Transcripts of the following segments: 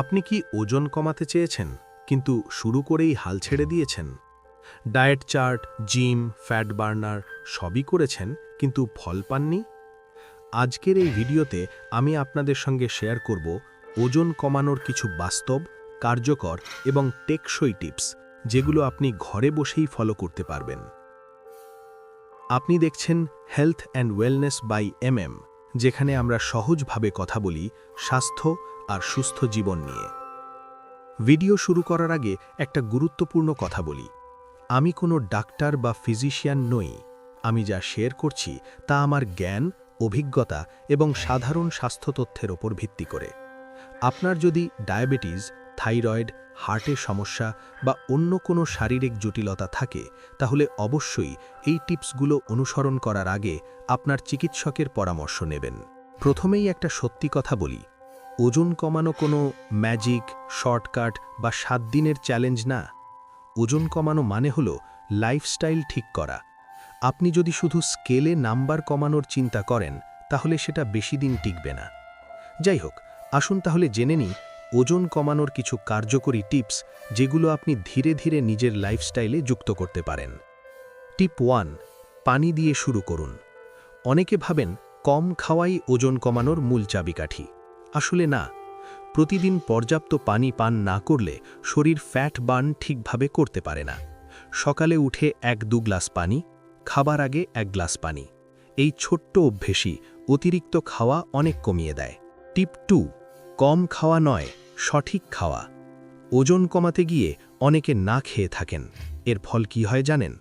আপনি কি ওজন কমাতে চেয়েছেন, কিন্তু শুরু করেই হাল ছেড়ে দিয়েছেন? Diet chart, gym, fat burner সবই করেছেন, কিন্তু ফল পাননি? আজকের এই ভিডিওতে আমি আপনাদের সঙ্গে শেয়ার করব ওজন কমানোর কিছু বাস্তব, কার্যকর এবং টেকসই টিপস, যেগুলো আপনি ঘরে বসেই ফলো করতে পারবেন। আপনি দেখছেন health and wellness by MM যেখানে আমরা সহজভাবে কথা বলি স্বাস্থ্য আর সুস্থ জীবন নিয়ে। ভিডিও শুরু করার আগে একটা গুরুত্বপূর্ণ কথা বলি। আমি কোনো ডাক্তার বা ফিজিশিয়ান নই। আমি যা শেয়ার করছি তা আমার জ্ঞান, অভিজ্ঞতা এবং সাধারণ স্বাস্থ্য তথ্যের ওপর ভিত্তি করে। আপনার যদি ডায়াবেটিস, থাইরয়েড, হার্টের সমস্যা বা অন্য কোনো শারীরিক জটিলতা থাকে, তাহলে অবশ্যই এই টিপসগুলো অনুসরণ করার আগে আপনার চিকিৎসকের পরামর্শ নেবেন। প্রথমেই একটা সত্যি কথা বলি। ওজন কমানো কোনো ম্যাজিক, শর্টকাট বা সাত দিনের চ্যালেঞ্জ না। ওজন কমানো মানে হল লাইফস্টাইল ঠিক করা। আপনি যদি শুধু স্কেলে নাম্বার কমানোর চিন্তা করেন, তাহলে সেটা বেশি দিন টিকবে না। যাই হোক, আসুন তাহলে জেনে নিই ওজন কমানোর কিছু কার্যকরী টিপস যেগুলো আপনি ধীরে ধীরে নিজের লাইফস্টাইলে যুক্ত করতে পারেন। টিপ ওয়ান, পানি দিয়ে শুরু করুন। অনেকে ভাবেন কম খাওয়াই ওজন কমানোর মূল চাবিকাঠি। আসলে না, প্রতিদিন পর্যাপ্ত পানি পান না করলে শরীর ফ্যাট বার্ন ঠিকভাবে করতে পারে না। সকালে উঠে এক দু গ্লাস পানি, খাবার আগে এক গ্লাস পানি। এই ছোট্ট অভ্যেসই অতিরিক্ত খাওয়া অনেক কমিয়ে দেয়। টিপ টু, কম খাওয়া নয়, সঠিক খাওয়া। ওজন কমাতে গিয়ে অনেকে না খেয়ে থাকেন। এর ফল কি হয় জানেন?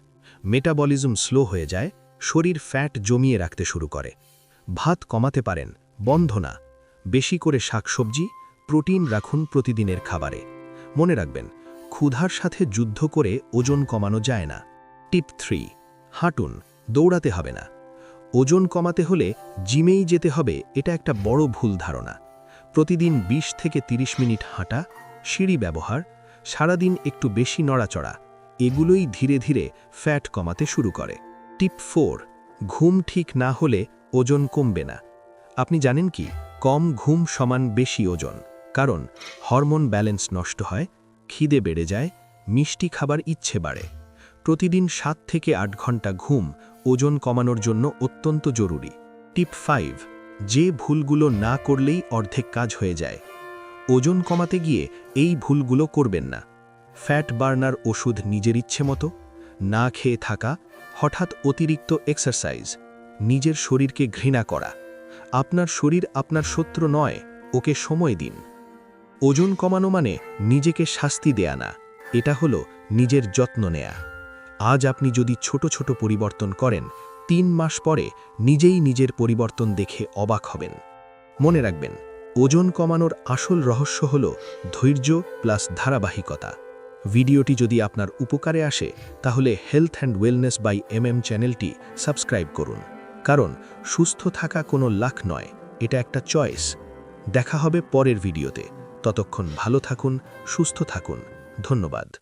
মেটাবলিজম স্লো হয়ে যায়, শরীর ফ্যাট জমিয়ে রাখতে শুরু করে। ভাত কমাতে পারেন, বন্ধ না। বেশি করে শাকসবজি, প্রোটিন রাখুন প্রতিদিনের খাবারে। মনে রাখবেন, ক্ষুধার সাথে যুদ্ধ করে ওজন কমানো যায় না। টিপ থ্রি, হাঁটুন, দৌড়াতে হবে না। ওজন কমাতে হলে জিমেই যেতে হবে, এটা একটা বড় ভুল ধারণা। প্রতিদিন ২০ থেকে ৩০ মিনিট হাঁটা, সিঁড়ি ব্যবহার, সারাদিন একটু বেশি নড়াচড়া, এগুলোই ধীরে ধীরে ফ্যাট কমাতে শুরু করে। টিপ ফোর, ঘুম ঠিক না হলে ওজন কমবে না। আপনি জানেন কি? কম ঘুম সমান বেশি ওজন, কারণ হরমোন ব্যালেন্স নষ্ট হয়, খিদে বেড়ে যায়, মিষ্টি খাবার ইচ্ছে বাড়ে। প্রতিদিন সাত থেকে আট ঘণ্টা ঘুম ওজন কমানোর জন্য অত্যন্ত জরুরি। টিপ ফাইভ, যে ভুলগুলো না করলেই অর্ধেক কাজ হয়ে যায়। ওজন কমাতে গিয়ে এই ভুলগুলো করবেন না। ফ্যাট বার্নার ওষুধ নিজের ইচ্ছে মতো, না খেয়ে থাকা, হঠাৎ অতিরিক্ত এক্সারসাইজ, নিজের শরীরকে ঘৃণা করা। আপনার শরীর আপনার শত্রু নয়, ওকে সময় দিন। ওজন কমানো মানে নিজেকে শাস্তি দেয়া না, এটা হলো নিজের যত্ন নেয়া। আজ আপনি যদি ছোট ছোট পরিবর্তন করেন, তিন মাস পরে নিজেই নিজের পরিবর্তন দেখে অবাক হবেন। মনে রাখবেন, ওজন কমানোর আসল রহস্য হল ধৈর্য প্লাস ধারাবাহিকতা। ভিডিওটি যদি আপনার উপকারে আসে, তাহলে health and wellness by M চ্যানেলটি সাবস্ক্রাইব করুন। কারণ সুস্থ থাকা কোনো লাখ নয়, এটা একটা চয়েস। দেখা হবে পরের ভিডিওতে। ততক্ষণ ভালো থাকুন, সুস্থ থাকুন। ধন্যবাদ।